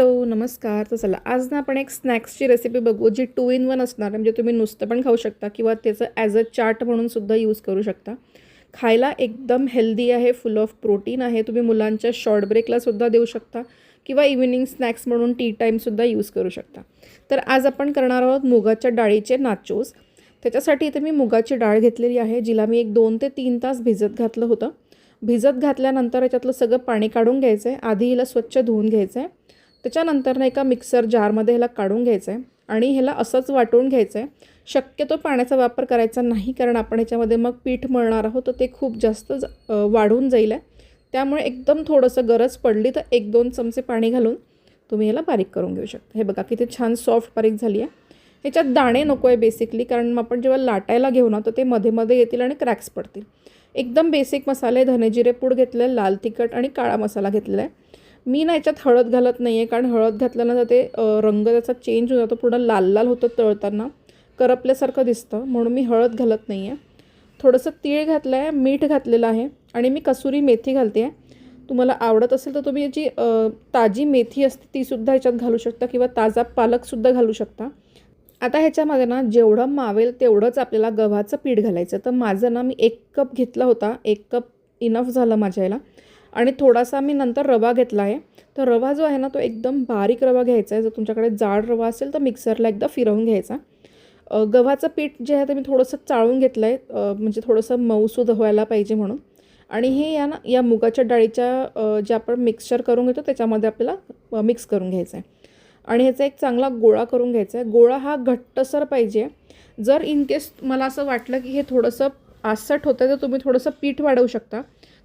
Hello नमस्कार. तर चला आज ना आपण एक स्नॅक्सची रेसिपी बघू जी टू इन वन असणार आहे म्हणजे तुम्ही नुसतं पण खाऊ शकता किंवा त्याचं ॲज अ चाट म्हणून सुद्धा यूज करू शकता. खायला एकदम हेल्दी आहे फुल ऑफ प्रोटीन आहे. तुम्ही मुलांच्या शॉर्ट ब्रेकला सुद्धा देऊ शकता किंवा इव्हिनिंग स्नॅक्स म्हणून टी टाईमसुद्धा यूज करू शकता. तर आज आपण करणार आहोत मुगाच्या डाळीचे नाचोस त्याच्यासाठी इथे मी मुगाची डाळ घेतलेली आहे जिला मी एक दोन ते तीन तास भिजत घातलं होतं. भिजत घातल्यानंतर याच्यातलं सगळं पाणी काढून घ्यायचं आहे आधी हिला स्वच्छ धुवून घ्यायचं आहे त्याच्यानंतर ना एका मिक्सर जारमध्ये ह्याला काढून घ्यायचं आहे आणि ह्याला असंच वाटून घ्यायचं आहे शक्यतो पाण्याचा वापर करायचा नाही कारण आपण ह्याच्यामध्ये मग पीठ मळणार आहोत तर ते खूप जास्त वाढून जाईल आहे. त्यामुळे एकदम थोडंसं गरज पडली तर एक दोन चमचे पाणी घालून तुम्ही ह्याला बारीक करून घेऊ शकता. हे बघा किती छान सॉफ्ट बारीक झाली आहे. ह्याच्यात दाणे नको आहे बेसिकली कारण मग आपण जेव्हा लाटायला घेऊ ना तर ते मध्ये मध्ये येतील आणि क्रॅक्स पडतील. एकदम बेसिक मसाले धनेजिरे पूड घेतलं आहे लाल तिखट आणि काळा मसाला घेतलेला आहे. मी ना याच्यात हळद घालत नाही आहे कारण हळद घातल्यानंतर ते रंग त्याचा चेंज होऊन जातो. पूर्ण लाल लाल होतं तळताना. करपल्यासारखं दिसतं. म्हणून मी हळद घालत नाही आहे थोडंसं तीळ घातलं आहे मीठ घातलेलं आहे आणि मी कसुरी मेथी घालते. आहे तुम्हाला आवडत असेल तर तुम्ही जी ताजी मेथी असते तीसुद्धा ह्याच्यात घालू शकता किंवा ताजा पालकसुद्धा घालू शकता. आता ह्याच्यामध्ये ना जेवढं मावेल तेवढंच आपल्याला गव्हाचं पीठ घालायचं तर माझं ना मी एक कप घेतला होता. एक कप इनफ झालं माझ्या याला. आणि थोडासा मी नंतर रवा घेतला आहे. तर रवा जो आहे ना तो एकदम बारीक रवा घ्यायचा आहे. जर तुमच्याकडे जाड रवा असेल तर मिक्सरला एकदा फिरवून घ्यायचा. गव्हाचं पीठ जे आहे ते मी थोडंसं चाळून घेतलं आहे म्हणजे थोडंसं मऊसूद व्हायला पाहिजे म्हणून. आणि हे या ना या मुगाच्या डाळीच्या जे आपण मिक्सचर करून घेतो त्याच्यामध्ये आपल्याला मिक्स करून घ्यायचं आहे. आणि ह्याचा एक चांगला गोळा करून घ्यायचा आहे. गोळा हा घट्टसर पाहिजे. जर इन केस मला असं वाटलं की हे थोडंसं आसट होतं तर तुम्ही थोडंसं पीठ वाढवू शकता.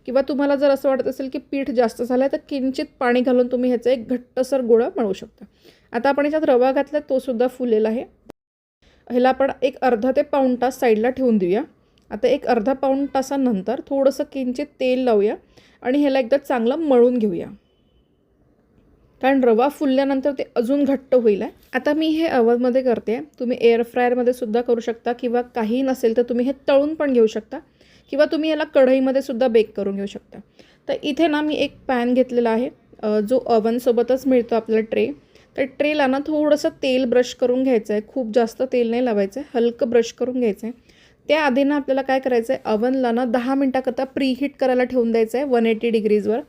किंवा तुम्हाला जर असं वाटत असेल की पीठ जास्त झालं आहे तर किंचित पाणी घालून तुम्ही ह्याचं एक घट्टसर गोळा मळू शकता. आता आपण ह्याच्यात रवा घातला तोसुद्धा फुलेला आहे. ह्याला आपण एक अर्धा ते पाऊण तास साईडला ठेवून देऊया. आता एक अर्धा पाऊण तासानंतर थोडंसं किंचित तेल लावूया आणि ह्याला एकदा चांगलं मळून घेऊया. कारण रवा फुलल्यानंतर ते अजून घट्ट होईल आहे आता मी हे अवनमध्ये करते तुम्ही एअर फ्रायरमध्ये सुद्धा करू शकता किंवा काही नसेल तर तुम्ही हे तळून पण घेऊ शकता किंवा तुम्ही याला कढईमध्ये सुद्धा बेक करून घेऊ शकता. तर इथे ना मी एक पॅन घेतलेला आहे जो अवनसोबतच मिळतो आपल्याला ट्रे तर ट्रेला ना थोडंसं तेल ब्रश करून घ्यायचं आहे खूप जास्त तेल नाही लावायचं आहे हलकं ब्रश करून घ्यायचं आहे त्याआधी ना आपल्याला काय करायचं आहे अवनला ना दहा मिनटाकरता प्रीहीट करायला ठेवून द्यायचं आहे वन एटी डिग्रीजवर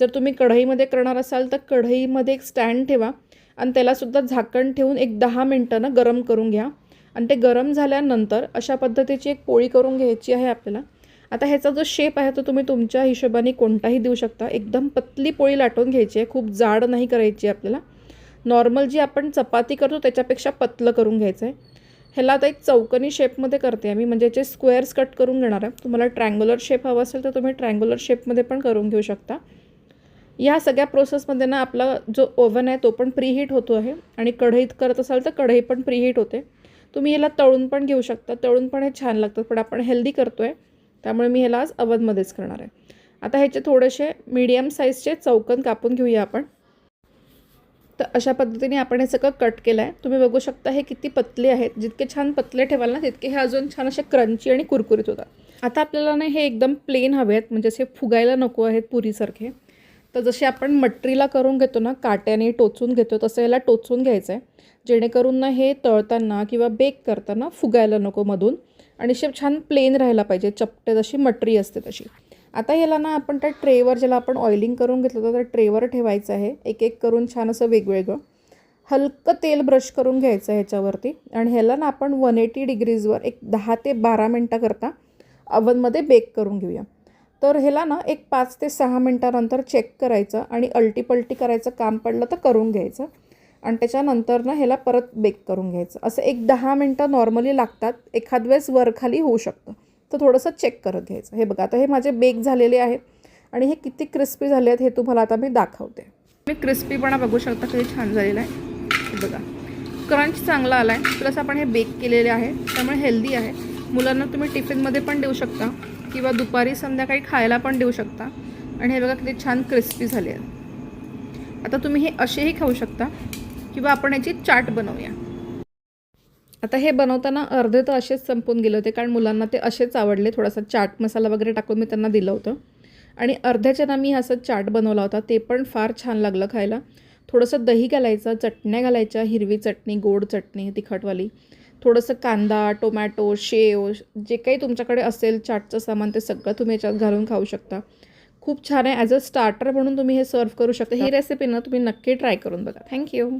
जर तुम्ही कढईमध्ये करणार असाल तर कढईमध्ये एक स्टँड ठेवा आणि त्यालासुद्धा झाकण ठेवून एक दहा मिनटानं गरम करून घ्या. आणि ते गरम झाल्यानंतर अशा पद्धतीची एक पोळी करून घ्यायची आहे आपल्याला. आता ह्याचा जो शेप आहे तो तुम्ही तुमच्या हिशोबाने कोणताही देऊ शकता. एकदम पतली पोळी लाटून घ्यायची आहे. खूप जाड नाही करायची आपल्याला. नॉर्मल जी आपण चपाती करतो त्याच्यापेक्षा पतलं करून घ्यायचं आहे. ह्याला आता एक चौकनी शेपमध्ये करते मी. म्हणजे याचे स्क्वेअर्स कट करून घेणार आहे. तुम्हाला ट्रँग्युलर शेप हवा असेल तर तुम्ही ट्रँग्युलर शेपमध्ये पण करून घेऊ शकता. या सगळ्या प्रोसेसमध्ये ना आपला जो ओव्हन आहे तो पण प्रीहीट होतो आहे. आणि कढईत करत असाल तर कढई पण प्रीहीट होते. तुम्ही याला तळून पण घेऊ शकता. तळून पण हे छान लागतात. पण आपण हेल्दी करतो आहे त्यामुळे मी ह्याला आज अवधमध्येच करणार आहे. आता ह्याचे थोडेसे मीडियम साईजचे चौकन कापून घेऊया आपण. तर अशा पद्धतीने आपण हे सगळं कट केलं आहे तुम्ही बघू शकता हे किती पतले आहेत. जितके छान पतले ठेवाल ना तितके हे अजून छान असे क्रंची आणि कुरकुरीत होतात. आता आपल्याला ना हे एकदम प्लेन हवे आहेत. म्हणजे असे फुगायला नको आहेत पुरीसारखे. तर जसे आपण मटरीला करून घेतो ना काट्याने टोचून घेतो तसं याला टोचून घ्यायचं आहे जेणेकरून ना हे तळताना किंवा बेक करताना फुगायला नको मधून. आणि शेप छान प्लेन राहायला पाहिजे चपटे जशी मटरी असते तशी. आता याला ना आपण त्या ट्रेवर ज्याला आपण ऑइलिंग करून घेतलं होतं त्या ट्रेवर ठेवायचं आहे. एक एक करून छान असं वेगवेगळं. हलकं तेल ब्रश करून घ्यायचं आहे ह्याच्यावरती. आणि ह्याला ना आपण वन एटी डिग्रीजवर एक दहा ते बारा मिनटाकरता अवनमध्ये बेक करून घेऊया. तर ह्याला ना एक पाच ते सहा मिनटानंतर चेक करायचं आणि अल्टीपल्टी करायचं काम पडलं तर करून घ्यायचं. आणि त्याच्यानंतर ना ह्याला परत बेक करून घ्यायचं. असं एक दहा मिनटं नॉर्मली लागतात. एखाद वेळेस वरखाली होऊ शकतं. तर थोडंसं चेक करत घ्यायचं. हे बघा आता हे माझे बेक झालेले आहेत आणि हे किती क्रिस्पी झाले आहेत हे तुम्हाला आता मी दाखवते. मी क्रिस्पीपणा बघू शकता किती छान झालेला आहे. बघा. क्रंच चांगला आला आहे प्लस आपण हे बेक केलेले आहे. त्यामुळे हेल्दी आहे. मुलांना तुम्ही टिफिनमध्ये पण देऊ शकता. किंवा दुपारी संध्याकाळी खायला पण देऊ शकता. आणि हे बघा किती छान क्रिस्पी झाले आहेत. आता तुम्ही हे असेही खाऊ शकता किंवा आपण याची चाट बनवूया. आता हे बनवताना अर्धे तर असेच संपून गेले होते कारण मुलांना ते असेच आवडले. थोडासा चाट मसाला वगैरे टाकून मी त्यांना दिलं होतं. आणि अर्ध्याच्यानं मी असं चाट बनवला होता ते पण फार छान लागलं खायला. थोडंसं दही घालायचं चटण्या घालायच्या हिरवी चटणी गोड चटणी तिखटवाली. थोडंसं कांदा टोमॅटो शेव जे काही तुमच्याकडे असेल चाटचं सामान ते सगळं तुम्ही याच्यात घालून खाऊ शकता. खूप छान आहे. ॲज अ स्टार्टर म्हणून तुम्ही हे सर्व करू शकता. ही रेसिपी ना तुम्ही नक्की ट्राय करून बघा. थँक्यू